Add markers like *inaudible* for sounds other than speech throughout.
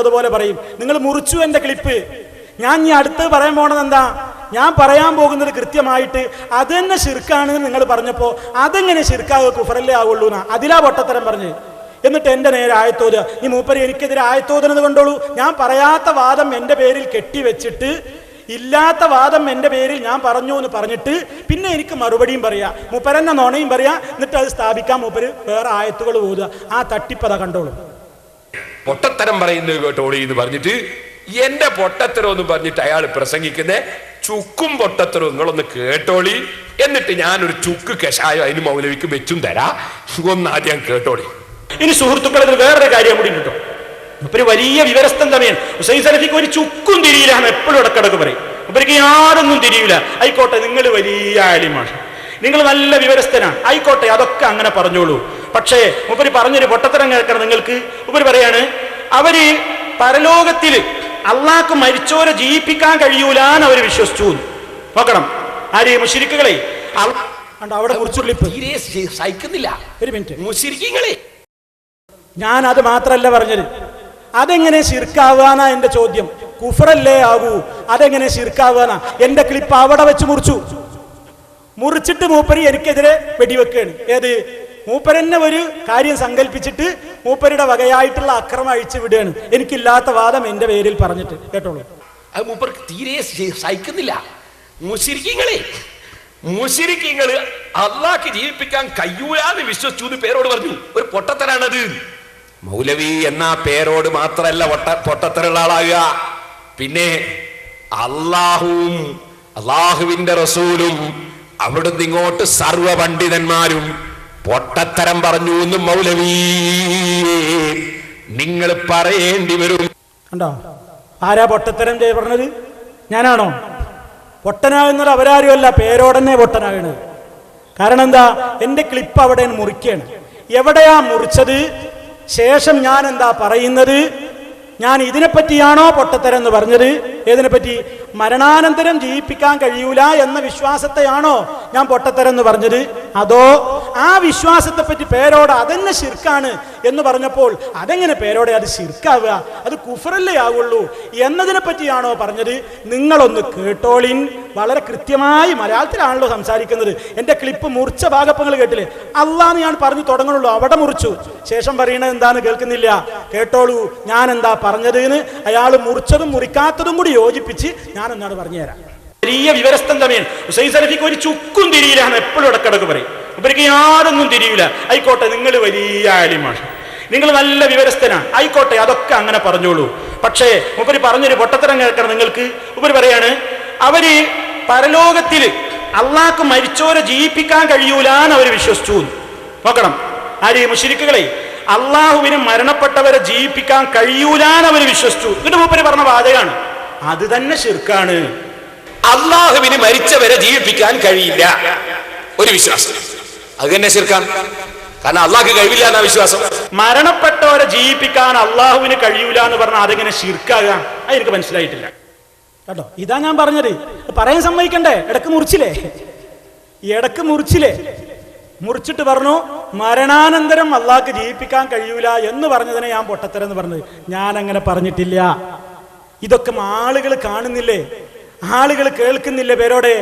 ഉള്ളതുപോലെ പറയും. നിങ്ങൾ മുറിച്ചു എന്റെ ക്ലിപ്പ്. ഞാൻ ഇനി അടുത്ത് പറയാൻ പോണത് എന്താ? ഞാൻ പറയാൻ പോകുന്നത് കൃത്യമായിട്ട് അത് തന്നെ ശിർക്കാണ് നിങ്ങൾ പറഞ്ഞപ്പോൾ അതെങ്ങനെ ശിർക്കാവ് കുഫറല്ലേ ആവുള്ളൂ എന്നാ അതിലാ പൊട്ടത്തരം പറഞ്ഞ്. എന്നിട്ട് എന്റെ നേരെ ആയത്തോത് ഈ മൂപ്പര് എനിക്കെതിരെ ആയത്തോതുന്നത് കൊണ്ടോളൂ. ഞാൻ പറയാത്ത വാദം എന്റെ പേരിൽ കെട്ടിവെച്ചിട്ട് ഇല്ലാത്ത വാദം എന്റെ പേരിൽ ഞാൻ പറഞ്ഞു എന്ന് പറഞ്ഞിട്ട് പിന്നെ എനിക്ക് മറുപടിയും പറയാം. മൂപ്പരെന്നെ നുണയും പറയാം. എന്നിട്ട് അത് സ്ഥാപിക്കാൻ മൂപ്പര് വേറെ ആയത്തുകൾ ഓതുക. ആ തട്ടിപ്പത കണ്ടോളൂ. പൊട്ടത്തരം പറയുന്നത് കേട്ടോളി എന്ന് പറഞ്ഞിട്ട് എന്റെ പൊട്ടത്തരം എന്ന് പറഞ്ഞിട്ട് അയാൾ പ്രസംഗിക്കുന്ന ചുക്കും പൊട്ടത്തരവും നിങ്ങളൊന്ന് കേട്ടോളി. എന്നിട്ട് ഞാനൊരു ചുക്ക് കഷായം അതിന് മൗലവിക്ക് വെച്ചും തരാ. ഒന്ന് ആദ്യം കേട്ടോളി. ഇനി സുഹൃത്തുക്കൾ ഇതിൽ വേറൊരു കാര്യം കൂടി കിട്ടും. ഒരു വലിയ വിവരസ്ഥൻ സലഫിക്ക് ഒരു ചുക്കും തിരിയില്ല എന്ന് എപ്പോഴും ഇടക്കിടക്ക് പറയും. ഇവർക്ക് യാതൊന്നും തിരിയില്ല. ആയിക്കോട്ടെ നിങ്ങൾ വലിയ ആലിമാണ് നിങ്ങൾ നല്ല വിവരസ്ഥനാണ്. ആയിക്കോട്ടെ അതൊക്കെ അങ്ങനെ പറഞ്ഞോളൂ. പക്ഷേ ഉപരി പറഞ്ഞൊരു പൊട്ടത്തരം കേൾക്കണം നിങ്ങൾക്ക്. ഉപരി പറയാണ് അവർ പരലോകത്തിൽ അള്ളാഹ്ക്ക് മരിച്ചോരെ ജീവിപ്പിക്കാൻ കഴിയൂലാന്ന് അവർ വിശ്വസിച്ചു. നോക്കണം. ആര്? മുഷിരിക്കുകളെ അവിടെ സഹിക്കുന്നില്ല. ഒരു മിനിറ്റ്. ഞാൻ അത് മാത്രല്ല പറഞ്ഞത്. അതെങ്ങനെ ശിർക്കാവാനാ എന്റെ ചോദ്യം? കുഫറല്ലേ ആകൂ അതെങ്ങനെ ശിർക്കാവാനാ? എന്റെ ക്ലിപ്പ് അവിടെ വെച്ച് മുറിച്ചു. മുറിച്ചിട്ട് മൂപ്പരി എനിക്കെതിരെ വെടിവെക്കുകയാണ്. ഏത്? മൂപ്പരെന്നെ ഒരു കാര്യം സങ്കല്പിച്ചിട്ട് മൂപ്പരുടെ വകയായിട്ടുള്ള അക്രമം അഴിച്ചു വിടുകയാണ്. എനിക്കില്ലാത്ത വാദം എന്റെ പേരിൽ പറഞ്ഞിട്ട്. കേട്ടോളൂ. അത് മൂപ്പർക്ക് തീരെ സഹിക്കുന്നില്ല. മുശിരിക്കങ്ങളെ. മുസിരിക്കിങ്ങൾ അള്ളാക്ക് ജീവിപ്പിക്കാൻ കഴിയൂലാന്ന് വിശ്വസിച്ചു പേരോട് പറഞ്ഞു. ഒരു പൊട്ടത്തരാണത്. മൗലവി എന്ന പേരോട് മാത്രല്ല പൊട്ട പൊട്ടത്തരുള്ള ആളാകുക. പിന്നെ അള്ളാഹുവും അള്ളാഹുവിന്റെ റസൂലും അവിടുന്ന് ഇങ്ങോട്ട് സർവ പണ്ഡിതന്മാരും പൊട്ടത്തരം പറഞ്ഞു എന്ന് മൗലവി. നിങ്ങൾ പറയേണ്ടി വരും. കണ്ടോ? ആരാ പൊട്ടത്തരം പറഞ്ഞത്? ഞാനാണോ? പൊട്ടനാകുന്നത് അവരാരുമല്ല പേരോടന്നെ പൊട്ടനാകണത്. കാരണം എന്താ? എന്റെ ക്ലിപ്പ് അവിടെ മുറിക്കുകയാണ് എവിടെയാ മുറിച്ചത്? ശേഷം ഞാൻ എന്താ പറയുന്നത്? ഞാൻ ഇതിനെപ്പറ്റിയാണോ പൊട്ടത്തരം എന്ന് പറഞ്ഞത്? ഏതിനെപ്പറ്റി? മരണാനന്തരം ജീവിപ്പിക്കാൻ കഴിയൂല എന്ന വിശ്വാസത്തെയാണോ ഞാൻ പൊട്ടത്തരം എന്ന് പറഞ്ഞത്? അതോ ആ വിശ്വാസത്തെ പറ്റി പേരോട് അതെന്നെ ശിർക്കാണ് എന്ന് പറഞ്ഞപ്പോൾ അതെങ്ങനെ പേരോടെ അത് ശിർക്കാവുക? അത് കുഫറല്ലേ ആവുള്ളൂ എന്നതിനെ പറ്റിയാണോ പറഞ്ഞത്? നിങ്ങളൊന്ന് കേട്ടോളിൻ. വളരെ കൃത്യമായി മലയാളത്തിലാണല്ലോ സംസാരിക്കുന്നത്. എന്റെ ക്ലിപ്പ് മുറിച്ച ഭാഗപ്പങ്ങൾ കേട്ടില്ലേ? അള്ളാന്ന് ഞാൻ പറഞ്ഞു തുടങ്ങണുള്ളൂ. അവിടെ മുറിച്ചു. ശേഷം പറയണത് എന്താന്ന് കേൾക്കുന്നില്ല. കേട്ടോളൂ. ഞാൻ എന്താ പറഞ്ഞത് അയാൾ മുറിച്ചതും മുറിക്കാത്തതും കൂടി യോജിപ്പിച്ച് ഞാൻ എന്നാണ് പറഞ്ഞുതരാം. വലിയ വിവരസ്ഥം തമ്മിൽ ഹുസൈൻ സലഫിക്ക് ഒരു ചുക്കും തിരിയില്ല എന്ന് എപ്പോഴും ഇടക്കിടക്ക് പറയും. ഇവർക്ക് യാതൊന്നും തിരിയില്ല. ആയിക്കോട്ടെ നിങ്ങൾ വലിയ ആലിമാണ്. നിങ്ങൾ നല്ല വിവരസ്ഥനാണ്. ആയിക്കോട്ടെ അതൊക്കെ അങ്ങനെ പറഞ്ഞോളൂ. പക്ഷേ ഉപരി പറഞ്ഞൊരു പൊട്ടത്തരം കേൾക്കണം നിങ്ങൾക്ക്. ഉപരി പറയാണ് അവർ പരലോകത്തിൽ അള്ളാഹ്ക്ക് മരിച്ചോരെ ജീവിപ്പിക്കാൻ കഴിയൂലാന്ന് അവർ വിശ്വസിച്ചു നോക്കണം. ആര്? മുഷിരിക്കുകളെ അള്ളാഹുവിന് മരണപ്പെട്ടവരെ ജീവിപ്പിക്കാൻ കഴിയൂലാന്ന് അവർ വിശ്വസിച്ചു. എന്നിട്ട് മൂപ്പര് പറഞ്ഞ വാചകാണ് അത് തന്നെ ശിർക്കാണ്. അള്ളാഹുവിന് മരിച്ചവരെ ജീവിപ്പിക്കാൻ കഴിയില്ല. ഒരു വിശ്വാസം. അത് തന്നെ ശിർക്കാണ് കാരണം അള്ളാഹ്ക്ക് കഴിവില്ല എന്നാ വിശ്വാസം. മരണപ്പെട്ടവരെ ജീവിപ്പിക്കാൻ അള്ളാഹുവിന് കഴിയൂല എന്ന് പറഞ്ഞാൽ അതെങ്ങനെ ശിർക്കാകാം? അത് എനിക്ക് മനസ്സിലായിട്ടില്ല. കേട്ടോ? ഇതാ ഞാൻ പറഞ്ഞത്. പറയാൻ സമ്മതിക്കണ്ടേ? ഇടയ്ക്ക് മുറിച്ചില്ലേ? ഇടയ്ക്ക് മുറിച്ചില്ലേ? മുറിച്ചിട്ട് പറഞ്ഞു മരണാനന്തരം അള്ളാഹ്ക്ക് ജീവിപ്പിക്കാൻ കഴിയൂല എന്ന് പറഞ്ഞതിനെ ഞാൻ പൊട്ടത്തരം എന്ന് പറഞ്ഞത്. ഞാൻ അങ്ങനെ പറഞ്ഞിട്ടില്ല. ഇതൊക്കെ ആളുകൾ കാണുന്നില്ലേ? ആളുകൾ കേൾക്കുന്നില്ലേ പേരോടെ?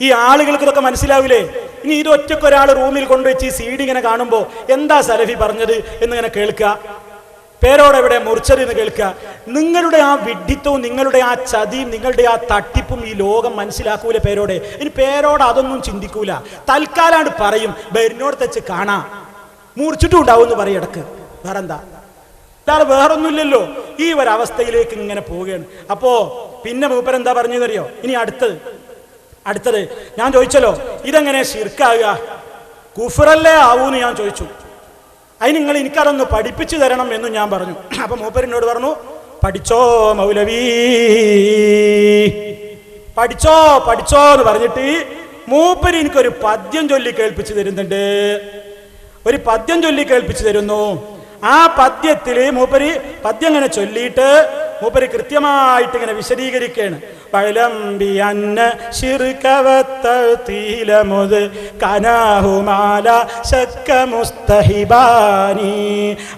ഈ ആളുകൾക്ക് ഇതൊക്കെ മനസ്സിലാവില്ലേ? ഇനി ഇത് ഒറ്റയ്ക്ക് ഒരാൾ റൂമിൽ കൊണ്ടുവച്ച് ഈ സീഡ് ഇങ്ങനെ കാണുമ്പോൾ എന്താ സലഫി പറഞ്ഞത് എന്നിങ്ങനെ കേൾക്കുക? പേരോടെ എവിടെ മുറിച്ചത് എന്ന് കേൾക്കുക. നിങ്ങളുടെ ആ വിഡ്ഢിത്തവും നിങ്ങളുടെ ആ ചതിയും നിങ്ങളുടെ ആ തട്ടിപ്പും ഈ ലോകം മനസ്സിലാക്കൂല പേരോടെ? ഇനി പേരോട് അതൊന്നും ചിന്തിക്കൂല. തൽക്കാലാണ് പറയും ബരിനോട് തെച്ച് കാണാ. മുറിച്ചിട്ടും ഉണ്ടാവും എന്ന് പറയും ഇടയ്ക്ക്. വേറെന്താ? വേറൊന്നുമില്ലല്ലോ. ഈ ഒരവസ്ഥയിലേക്ക് ഇങ്ങനെ പോവുകയാണ്. അപ്പോ പിന്നെ മൂപ്പർ എന്താ പറഞ്ഞറിയോ ഇനി അടുത്തത്. അടുത്തത്. ഞാൻ ചോദിച്ചല്ലോ ഇതെങ്ങനെ ശിർക്കാകുക കുഫറല്ലേ ആവൂന്ന് ഞാൻ ചോദിച്ചു. അതിന് നിങ്ങൾ എനിക്കതൊന്ന് പഠിപ്പിച്ചു തരണം എന്ന് ഞാൻ പറഞ്ഞു. *clears throat* അപ്പൊ മൂപ്പരിനോട് പറഞ്ഞു പഠിച്ചോ മൗലവി. പഠിച്ചോ പഠിച്ചോ എന്ന് പറഞ്ഞിട്ട് മൂപ്പര് എനിക്കൊരു പദ്യം ചൊല്ലി കേൾപ്പിച്ചു തരുന്നുണ്ട്. ഒരു പദ്യം ചൊല്ലി കേൾപ്പിച്ചു തരുന്നു. ആ പദ്യത്തിൽ മൂപ്പര് പദ്യം ഇങ്ങനെ ചൊല്ലിയിട്ട് മൂപ്പര് കൃത്യമായിട്ട് ഇങ്ങനെ വിശദീകരിക്കുകയാണ് പഴമ്പി അന്ന ശിർക്കവത്ത തീലമുത് കനാഹുമാല ശക്ക മുസ്തഹിബാനി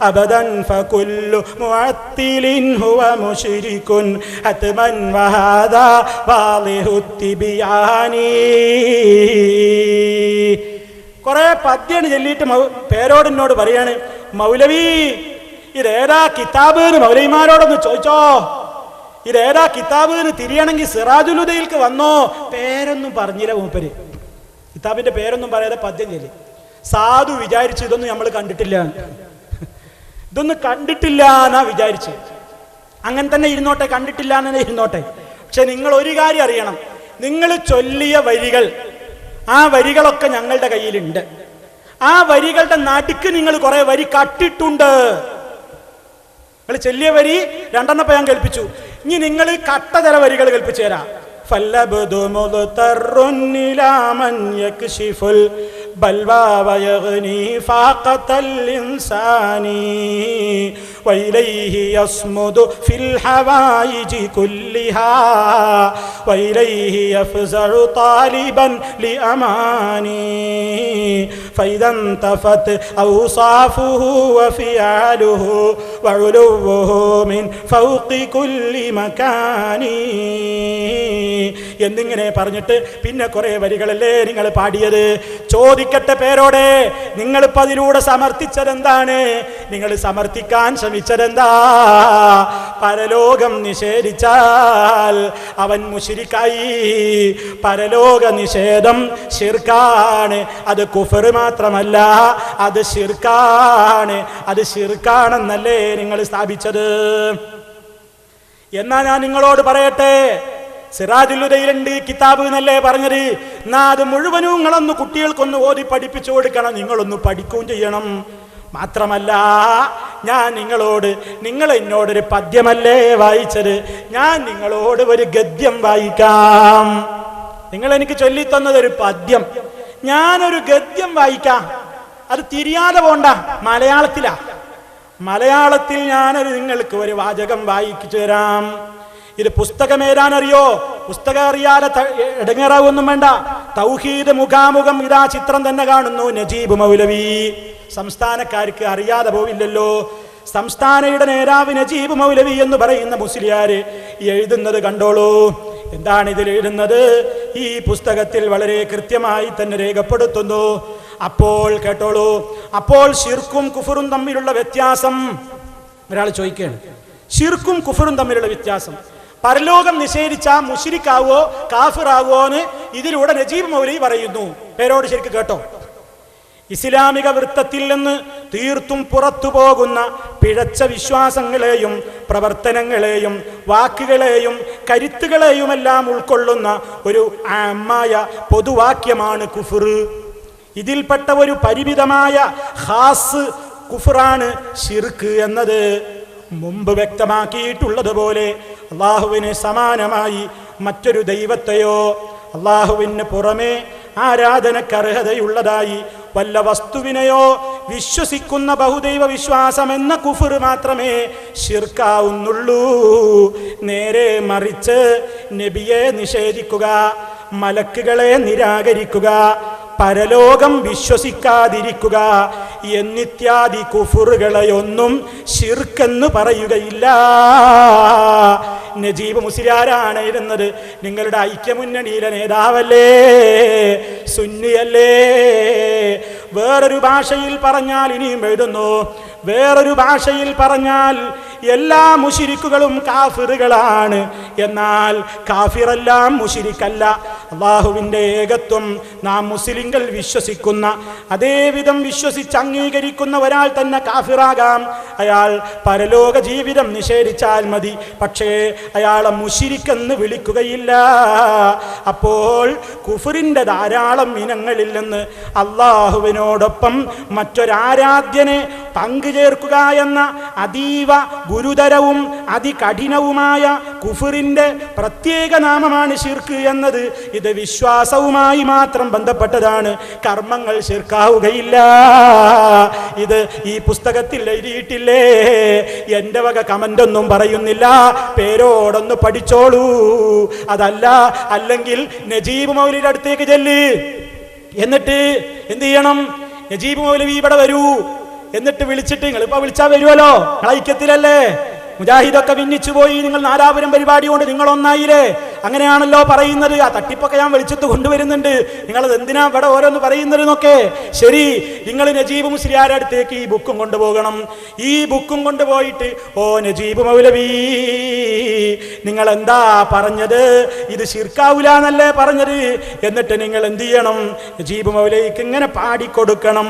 അബദൻ ഫകുല്ലു മുഅത്തിലിൻ ഹുവ മുശ്രികുൻ ഹത്മൻ വഹാദ കുറെ പദ്യാണ് ചൊല്ലിയിട്ട് പേരോടിനോട് പറയാണ് മൗലവി ഇതേതാ കിതാബ് എന്ന് മൗലവിമാരോടൊന്ന് ചോദിച്ചോ? ഇതേതാ കിതാബ് എന്ന് തിരിയണമെങ്കിൽ സിറാജുലുദയിൽക്ക് വന്നോ? പേരൊന്നും പറഞ്ഞില്ല മൂപ്പര്. കിതാബിന്റെ പേരൊന്നും പറയാതെ പദ്യം ചൊല്ലി. സാധു വിചാരിച്ചു ഇതൊന്നും നമ്മൾ കണ്ടിട്ടില്ല. ഇതൊന്നും കണ്ടിട്ടില്ല എന്നാ വിചാരിച്ചു. അങ്ങനെ തന്നെ ഇരുന്നോട്ടെ കണ്ടിട്ടില്ല എന്നെ ഇരുന്നോട്ടെ. പക്ഷെ നിങ്ങൾ ഒരു കാര്യം അറിയണം. നിങ്ങൾ ചൊല്ലിയ വരികൾ ആ വരികളൊക്കെ ഞങ്ങളുടെ കയ്യിലുണ്ട്. ആ വരികളുടെ നടുക്ക് നിങ്ങൾ കുറെ വരി കട്ടിട്ടുണ്ട്. നിങ്ങൾ ചെല്ലിയ വരി രണ്ടെണ്ണപ്പ ഞാൻ കേൾപ്പിച്ചു. ഇനി നിങ്ങൾ കട്ട ചില വരികൾ കേൾപ്പിച്ചു തരാം. ഫല്ലബുദുമുദുതറുന്നിലാമൻ وإليه يصمد في الحوائج كلها وإليه يفزع طالبا لأماني. فإذا انتفت أوصافه وفعاله وعلوه من فوق كل مكان. എന്നിങ്ങനെ പറഞ്ഞിട്ട് പിന്നെ കുറെ വരികളല്ലേ നിങ്ങൾ പാടിയത്? ചോദിക്കട്ടെ പേരോടെ നിങ്ങളിപ്പോ അതിലൂടെ സമർത്ഥിച്ചതെന്താണ്? നിങ്ങൾ സമർത്ഥിക്കാൻ ശ്രമിച്ചതെന്താ? പരലോകം നിഷേധിച്ചാൽ അവൻ മുഷിരിക്കായി. പരലോക നിഷേധം ശിർക്കാണ്. അത് കുഫർ മാത്രമല്ല അത് ശിർക്കാണ്. അത് ഷിർക്കാണെന്നല്ലേ നിങ്ങൾ സ്ഥാപിച്ചത്? എന്നാ ഞാൻ നിങ്ങളോട് പറയട്ടെ സിറാജുല്ലുദയിലുണ്ട് കിതാബ് എന്നല്ലേ പറഞ്ഞത്? എന്നാ അത് മുഴുവനും നിങ്ങളൊന്ന് കുട്ടികൾക്കൊന്ന് ഓതി പഠിപ്പിച്ചു കൊടുക്കണം. നിങ്ങളൊന്ന് പഠിക്കുകയും ചെയ്യണം. മാത്രമല്ല ഞാൻ നിങ്ങളോട് നിങ്ങൾ എന്നോടൊരു പദ്യമല്ലേ വായിച്ചത്? ഞാൻ നിങ്ങളോട് ഒരു ഗദ്യം വായിക്കാം. നിങ്ങൾ എനിക്ക് ചൊല്ലിത്തന്നത് ഒരു പദ്യം. ഞാനൊരു ഗദ്യം വായിക്കാം. അത് തിരിയാതെ പോണ്ട. മലയാളത്തിലാ. മലയാളത്തിൽ ഞാനൊരു നിങ്ങൾക്ക് ഒരു വാചകം വായിച്ചു തരാം. ഇത് പുസ്തകം ഏതാനറിയോ പുസ്തകം അറിയാതെ ഇടങ്ങേറാവൊന്നും വേണ്ട. തൗഹീദ് മുഖാമുഖം ഇതാ ചിത്രം തന്നെ കാണുന്നു. നജീബ് മൗലവി. സംസ്ഥാനക്കാർക്ക് അറിയാതെ പോവില്ലല്ലോ. സംസ്ഥാനയുടെ നേതാവ് നജീബ് മൗലവി എന്ന് പറയുന്ന മുസ്ലിയാര് എഴുതുന്നത് കണ്ടോളൂ. എന്താണ് ഇതിൽ എഴുതുന്നത്? ഈ പുസ്തകത്തിൽ വളരെ കൃത്യമായി തന്നെ രേഖപ്പെടുത്തുന്നു. അപ്പോൾ കേട്ടോളൂ. അപ്പോൾ ഷിർക്കും കുഫറും തമ്മിലുള്ള വ്യത്യാസം. ഒരാൾ ചോദിക്കുകയാണ്. ഷിർക്കും കുഫറും തമ്മിലുള്ള വ്യത്യാസം. പരലോകം നിഷേധിച്ച മുഷിരിക്കാവോ കാഫിറാവോ എന്ന് ഇതിലൂടെ നജീബ് മൗലി പറയുന്നു. പേരോട് ശരിക്ക് കേട്ടോ. ഇസ്ലാമിക വൃത്തത്തിൽ നിന്ന് തീർത്തും പുറത്തു പോകുന്ന പിഴച്ച വിശ്വാസങ്ങളെയും പ്രവർത്തനങ്ങളെയും വാക്കുകളെയും കരുത്തുകളെയുമെല്ലാം ഉൾക്കൊള്ളുന്ന ഒരു അമ്മായ പൊതുവാക്യമാണ് കുഫർ. ഇതിൽപ്പെട്ട ഒരു പരിമിതമായ ഹാസ് കുഫറാണ് ഷിർക്ക് എന്നത്. മുമ്പ് വ്യക്തമാക്കിയിട്ടുള്ളതുപോലെ അള്ളാഹുവിന് സമാനമായി മറ്റൊരു ദൈവത്തെയോ? അള്ളാഹുവിന് പുറമേ ആരാധനക്കർഹതയുള്ളതായി വല്ല വസ്തുവിനെയോ വിശ്വസിക്കുന്ന ബഹുദൈവ വിശ്വാസം എന്ന കുഫർ മാത്രമേ ശിർക്കാവുന്നുള്ളൂ. നേരെ മറിച്ച് നബിയെ നിഷേധിക്കുക മലക്കുകളെ നിരാകരിക്കുക പരലോകം വിശ്വസിക്കാതിരിക്കുക എന്നിത്യാദി കുഫുറുകളെയൊന്നും ശിർക്കെന്ന് പറയുകയില്ല. നജീബ് മുസ്ലിയാരാണ് ഇരുന്നത്. നിങ്ങളുടെ ഐക്യമുന്നണിയിലെ നേതാവല്ലേ? സുന്നിയല്ലേ? വേറൊരു ഭാഷയിൽ പറഞ്ഞാൽ ഇനിയും എഴുതുന്നു. വേറൊരു ഭാഷയിൽ പറഞ്ഞാൽ എല്ലാ മുഷിരിക്കുകളും കാഫിറുകളാണ്. എന്നാൽ കാഫിറെല്ലാം മുഷിരിക്കല്ല. അള്ളാഹുവിന്റെ ഏകത്വം നാം മുസ്ലിങ്ങൾ വിശ്വസിക്കുന്ന അതേവിധം വിശ്വസിച്ച് അംഗീകരിക്കുന്ന ഒരാൾ തന്നെ കാഫിറാകാം. അയാൾ പരലോക ജീവിതം നിഷേധിച്ചാൽ മതി. പക്ഷേ അയാളെ മുഷിരിക്കെന്ന് വിളിക്കുകയില്ല. അപ്പോൾ കുഫറിന്റെ ധാരാളം ഇനങ്ങളിൽ നിന്ന് അള്ളാഹുവിനോടൊപ്പം മറ്റൊരാരാധ്യനെ പങ്കു ചേർക്കുക എന്ന അതീവ ഗുരുതരവും അതികഠിനവുമായ കുഫറിന്റെ പ്രത്യേക നാമമാണ് ശിർക്ക് എന്നത്. ഇത് വിശ്വാസവുമായി മാത്രം ബന്ധപ്പെട്ടതാണ്. കർമ്മങ്ങൾ ശിർക്കാവുകയില്ല. ഇത് ഈ പുസ്തകത്തിൽ എഴുതിയിട്ടില്ലേ? എന്റെ വക കമന്റ് ഒന്നും പറയുന്നില്ല. പേരോടൊന്ന് പഠിച്ചോളൂ. അതല്ല അല്ലെങ്കിൽ നജീബ് മൗലിയുടെ അടുത്തേക്ക് ചെല്ല്. എന്നിട്ട് എന്ത് ചെയ്യണം? നജീബ് മൗലവി ഇവിടെ വരൂ. എന്നിട്ട് വിളിച്ചിട്ട് നിങ്ങൾ ഇപ്പൊ വിളിച്ചാ വരുമല്ലോ ഐക്യത്തിലല്ലേ മുജാഹിദൊക്കെ ഭിന്നിച്ചു പോയി നിങ്ങൾ നാലാപുരം പരിപാടി കൊണ്ട് നിങ്ങൾ ഒന്നായില്ലേ അങ്ങനെയാണല്ലോ പറയുന്നത്. ആ തട്ടിപ്പൊക്കെ ഞാൻ വെളിച്ചത്ത് കൊണ്ടുവരുന്നുണ്ട്. നിങ്ങൾ എന്തിനാ ഇവിടെ ഓരോന്ന് പറയുന്നത് എന്നൊക്കെ ശരി നിങ്ങൾ നജീബും മുസ്ലിയാരുടെ അടുത്തേക്ക് ഈ ബുക്കും കൊണ്ടുപോകണം. ഈ ബുക്കും കൊണ്ടുപോയിട്ട് ഓ നജീബ് മൗലവി നിങ്ങൾ എന്താ പറഞ്ഞത്? ഇത് ശിർക്കാവൂല എന്നല്ലേ പറഞ്ഞത്? എന്നിട്ട് നിങ്ങൾ എന്ത് ചെയ്യണം? നജീബ് മൗലവിക്ക് ഇങ്ങനെ പാടിക്കൊടുക്കണം.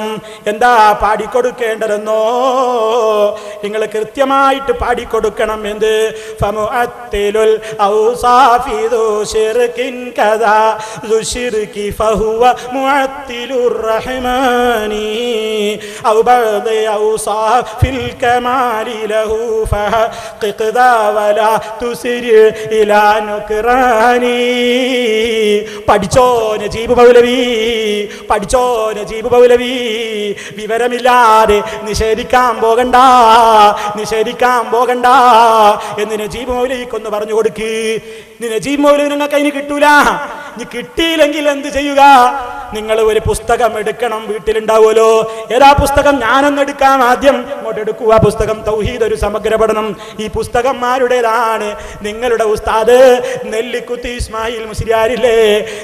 എന്താ പാടിക്കൊടുക്കേണ്ടതെന്നോ? നിങ്ങൾ കൃത്യമായിട്ട് പാടിക്കൊടുക്കണം. എന്ത്? ഫമുഅത്തിലുൽ ഔസാഫി ذو شرك كذا ذو الشرك فهو معتل الرحمن أو بعض أوصاف الكمال له فحقق ذا ولا تسرع إلى نكراني പഠിച്ചോ നജീബ് മൗലവി പഠിച്ചോ നജീബ് മൗലവി വിവരമില്ലാതെ നിഷേധിക്കാൻ പോകണ്ട നിഷേധിക്കാൻ പോകണ്ട എന്ന് നജീബ് മൗലവിക്കൊന്ന് പറഞ്ഞു കൊടുക്ക് നീ നജീബ് മൗലവി നിങ്ങൾക്ക് അതിന് കിട്ടൂല. നീ കിട്ടിയില്ലെങ്കിൽ എന്ത് ചെയ്യുക? നിങ്ങൾ ഒരു പുസ്തകം എടുക്കണം വീട്ടിലുണ്ടാവുമല്ലോ. ഏതാ പുസ്തകം? ഞാനൊന്ന് എടുക്കാം ആദ്യം. ഇങ്ങോട്ട് എടുക്കുക. പുസ്തകം തൗഹീദ് ഒരു സമഗ്ര പഠനം. ഈ പുസ്തകം ആരുടേതാണ്? നിങ്ങളുടെ ഉസ്താദ് നെല്ലിക്കുത്തി ഇസ്മായിൽ മുസ്ലിയാരില്ലേ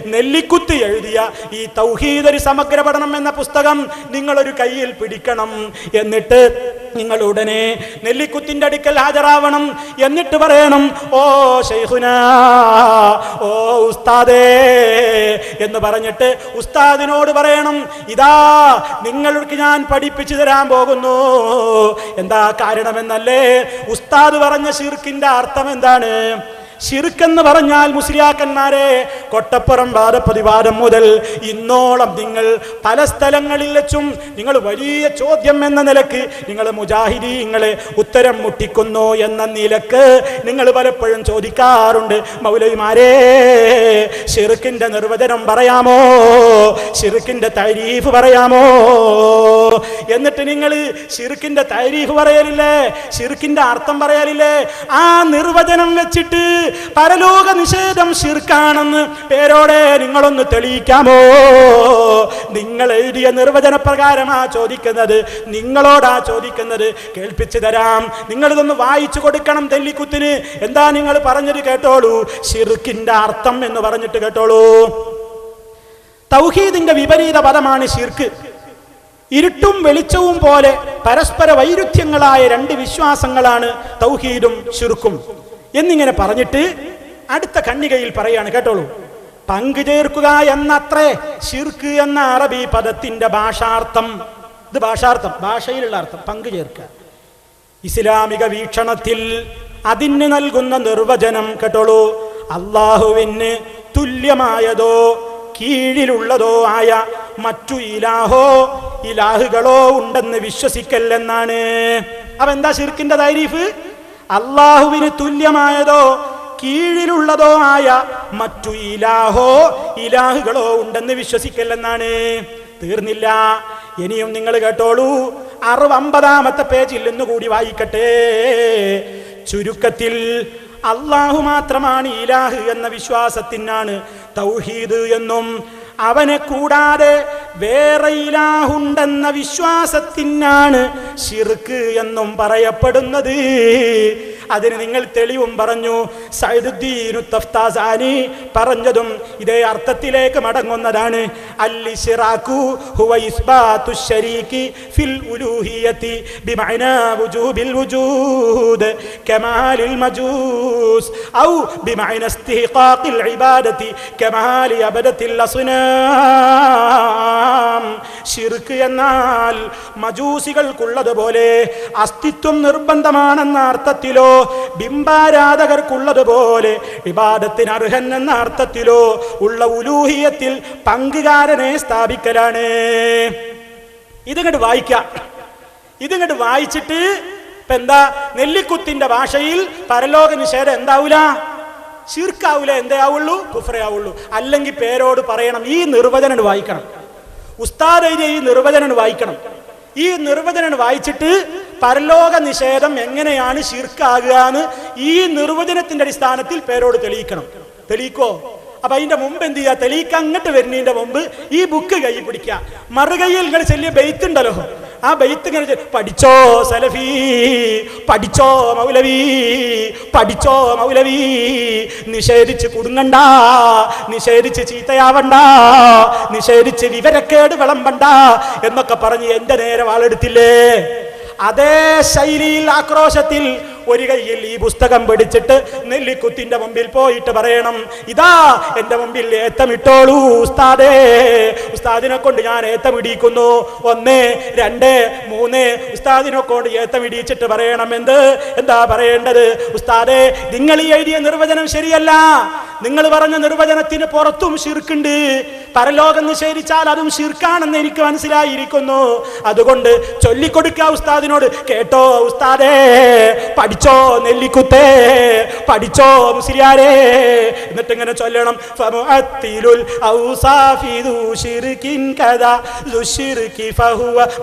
നെല്ലിക്കുത്തി എഴുതിയ ഈ തൗഹീദ് ഒരു സമഗ്ര പഠനം എന്ന പുസ്തകം നിങ്ങളൊരു കയ്യിൽ പിടിക്കണം. എന്നിട്ട് നിങ്ങൾ ഉടനെ നെല്ലിക്കുത്തിന്റെ അടുക്കൽ ഹാജരാവണം എന്നിട്ട് പറയണം ഓ ഷെയ്ഖുന ഓ ഉസ്താദേ എന്ന് പറഞ്ഞിട്ട് ഉസ്താദിനോട് പറയണം ഇതാ നിങ്ങൾക്ക് ഞാൻ പഠിപ്പിച്ചു തരാൻ പോകുന്നു. എന്താ കാരണമെന്നല്ലേ? ഉസ്താദ് പറഞ്ഞ ഷിർക്കിന്റെ അർത്ഥം എന്താണ്? ഷിർക്കെന്ന് പറഞ്ഞാൽ മുസ്ലിയാക്കന്മാരെ കൊട്ടപ്പുറം വാദപ്രതിവാദം മുതൽ ഇന്നോളം നിങ്ങൾ പല സ്ഥലങ്ങളിൽ വെച്ചും നിങ്ങൾ വലിയ ചോദ്യം എന്ന നിലയ്ക്ക് നിങ്ങൾ മുജാഹിദീങ്ങളെ ഉത്തരം മുട്ടിക്കുന്നു എന്ന നിലയ്ക്ക് നിങ്ങൾ പലപ്പോഴും ചോദിക്കാറുണ്ട്. മൗലവിമാരെ ഷിറുക്കിന്റെ നിർവചനം പറയാമോ? ഷിറുക്കിന്റെ തരീഫ് പറയാമോ? എന്നിട്ട് നിങ്ങൾ ഷിറുക്കിന്റെ തരീഫ് പറയലില്ലേ? ഷിറുക്കിന്റെ അർത്ഥം പറയലില്ലേ? ആ നിർവചനം വെച്ചിട്ട് പരലോക നിഷേധം ശിർക്കാണെന്ന് പേരോടെ നിങ്ങളൊന്ന് തെളിയിക്കാമോ? നിങ്ങൾ എഴുതിയ നിർവചന പ്രകാരമാ ചോദിക്കുന്നത്. നിങ്ങളോടാ ചോദിക്കുന്നത്. കേൾപ്പിച്ചു തരാം. നിങ്ങളിതൊന്ന് വായിച്ചു കൊടുക്കണം തെല്ലിക്കുത്തിന്. എന്താ നിങ്ങൾ പറഞ്ഞത് കേട്ടോളൂ. ഷിർക്കിന്റെ അർത്ഥം എന്ന് പറഞ്ഞിട്ട് കേട്ടോളൂ. തൗഹീദിന്റെ വിപരീത പദമാണ് ഷിർക്ക് ഇരുട്ടും വെളിച്ചവും പോലെ പരസ്പര വൈരുദ്ധ്യങ്ങളായ രണ്ട് വിശ്വാസങ്ങളാണ് തൗഹീദും ഷിർക്കും എന്നിങ്ങനെ പറഞ്ഞിട്ട് അടുത്ത കണ്ണികയിൽ പറയാണ് കേട്ടോളൂ. പങ്കു ചേർക്കുക എന്നത്രേ ശിർക്ക് എന്ന അറബി പദത്തിന്റെ ഭാഷാർത്ഥം. ഇത് ഭാഷാർത്ഥം ഭാഷയിലുള്ള അർത്ഥം പങ്കു ചേർക്കുക ഇസ്ലാമിക വീക്ഷണത്തിൽ അതിന് നൽകുന്ന നിർവചനം കേട്ടോളൂ അള്ളാഹുവിന് തുല്യമായതോ കീഴിലുള്ളതോ ആയ മറ്റു ഇലാഹോ ഇലാഹുകളോ ഉണ്ടെന്ന് വിശ്വസിക്കല്ലെന്നാണ് അപ്പൊ എന്താ ശിർക്കിന്റെ താരീഫ്? അള്ളാഹുവിന് തുല്യമായതോ കീഴിലുള്ളതോ ആയ മറ്റു ഇലാഹോ ഇലാഹുകളോ ഉണ്ടെന്ന് വിശ്വസിക്കല്ലെന്നാണ്. തീർന്നില്ല. ഇനിയും നിങ്ങൾ കേട്ടോളൂ. അറുപമ്പതാമത്തെ പേജിൽ നിന്ന് കൂടി വായിക്കട്ടെ. ചുരുക്കത്തിൽ അള്ളാഹു മാത്രമാണ് ഇലാഹ് എന്ന വിശ്വാസത്തിനാണ് തൗഹീദ് എന്നും അവനെ കൂടാതെ വേറെ ഇലാഹുണ്ടെന്ന വിശ്വാസത്തിനാണ് ഷിർക്ക് എന്നും പറയപ്പെടുന്നത്. അതിന് നിങ്ങൾ തെളിവും പറഞ്ഞു. സൈദുദ്ദീനു തഫ്താസാനി പറഞ്ഞതും ഇതേ അർത്ഥത്തിലേക്ക് മടങ്ങുന്നതാണ്. അല്ലിഷിറാഖു ഹുവ ഇസ്ബാതു ശരീഖി ഫിൽ ഉലൂഹിയത്തി ബിമഅന വുജൂബിൽ വുജൂദ് കമാലിൽ മജൂസ് ഔ ബിമഅന ഇസ്തിഖാഖിൽ ഇബാദത്തി കമാലി അബദത്തിൽ അസ്നാം. ഷിർക്ക് എന്നാൽ മജൂസികൾക്കുള്ളതുപോലെ അസ്തിത്വം നിർബന്ധമാണെന്ന അർത്ഥത്തിലോ ബിംബാരാധകർക്കുള്ളതുപോലെ വിവാദത്തിന് അർഹൻ എന്ന അർത്ഥത്തിലോ ഉള്ള ഉലൂഹിയത്തിൽ പങ്കുകാരനെ സ്ഥാപിക്കലാണ്. ഇതിങ്ങോട്ട് വായിക്കാം. ഇതിങ്ങോട്ട് വായിച്ചിട്ട് ഇപ്പൊ എന്താ നെല്ലിക്കുത്തിന്റെ ഭാഷയിൽ പരലോക നിഷേധം എന്താവൂല? ശീർക്കാവൂല എന്തേ ആവുള്ളൂ കുഫറേ ആവുള്ളൂ അല്ലെങ്കിൽ പേരോട് പറയണം ഈ നിർവചനം വായിക്കണം. ഉസ്താദ് ഈ നിർവചനം വായിക്കണം. ഈ നിർവചനം വായിച്ചിട്ട് പരലോക നിഷേധം എങ്ങനെയാണ് ശീർക്കാകുക എന്ന് ഈ നിർവചനത്തിന്റെ അടിസ്ഥാനത്തിൽ പേരോട് തെളിയിക്കണം. തെളിയിക്കോ? അപ്പൊ അതിന്റെ മുമ്പ് എന്ത് ചെയ്യുക? തെളിയിക്ക അങ്ങോട്ട് വരുന്നതിന്റെ മുമ്പ് ഈ ബുക്ക് കൈ പിടിക്കുക. മറുകൈയിൽ ഇങ്ങനെ ചെല്ലിയ ബെയ്ത്ത് ഉണ്ടല്ലോ. ആ ബെയ്ത്ത് ഇങ്ങനെ പഠിച്ചോ സലഫി? പഠിച്ചോ മൗലവി? പഠിച്ചോ മൗലവി? നിഷേധിച്ച് കുടുങ്ങണ്ട. നിഷേധിച്ച് ചീത്തയാവണ്ട. നിഷേധിച്ച് വിവരക്കേട് വിളമ്പണ്ട എന്നൊക്കെ പറഞ്ഞ് എന്റെ നേരെ വാളെടുത്തില്ലേ? അതേ ശൈലിയിൽ ആക്രോശത്തിൽ ഒരു കയ്യിൽ ഈ പുസ്തകം പിടിച്ചിട്ട് നെല്ലിക്കുത്തിന്റെ മുമ്പിൽ പോയിട്ട് പറയണം ഇതാ എന്റെ മുമ്പിൽ ഏത്തമിട്ടോളൂ ഉസ്താദേ. ഉസ്താദിനെ കൊണ്ട് ഞാൻ ഏത്തമിടിക്കുന്നു ഒന്ന് രണ്ട് മൂന്ന്. ഉസ്താദിനെ കൊണ്ട് ഏത്തമിടിച്ചിട്ട് പറയണം എന്ത്? എന്താ പറയേണ്ടത്? ഉസ്താദേ നിങ്ങൾ ഈ എഴുതിയ നിർവചനം ശരിയല്ല. നിങ്ങൾ പറഞ്ഞ നിർവചനത്തിന് പുറത്തും ശിർക്കുണ്ട്. പരലോകം നിഷേധിച്ചാൽ അതും ശിർക്കാണെന്ന് എനിക്ക് മനസ്സിലായിരിക്കുന്നു. അതുകൊണ്ട് ചൊല്ലിക്കൊടുക്കുക ഉസ്താദിനോട് കേട്ടോ ഉസ്താദേ പഠിച്ചോ നെല്ലിക്കുത്തേ പഠിച്ചോ മുസ്ലിയാരേ. എന്നിട്ട് ഇങ്ങനെ ചൊല്ലണം. ഫമുഅത്തിലുൽ ഫഹുവ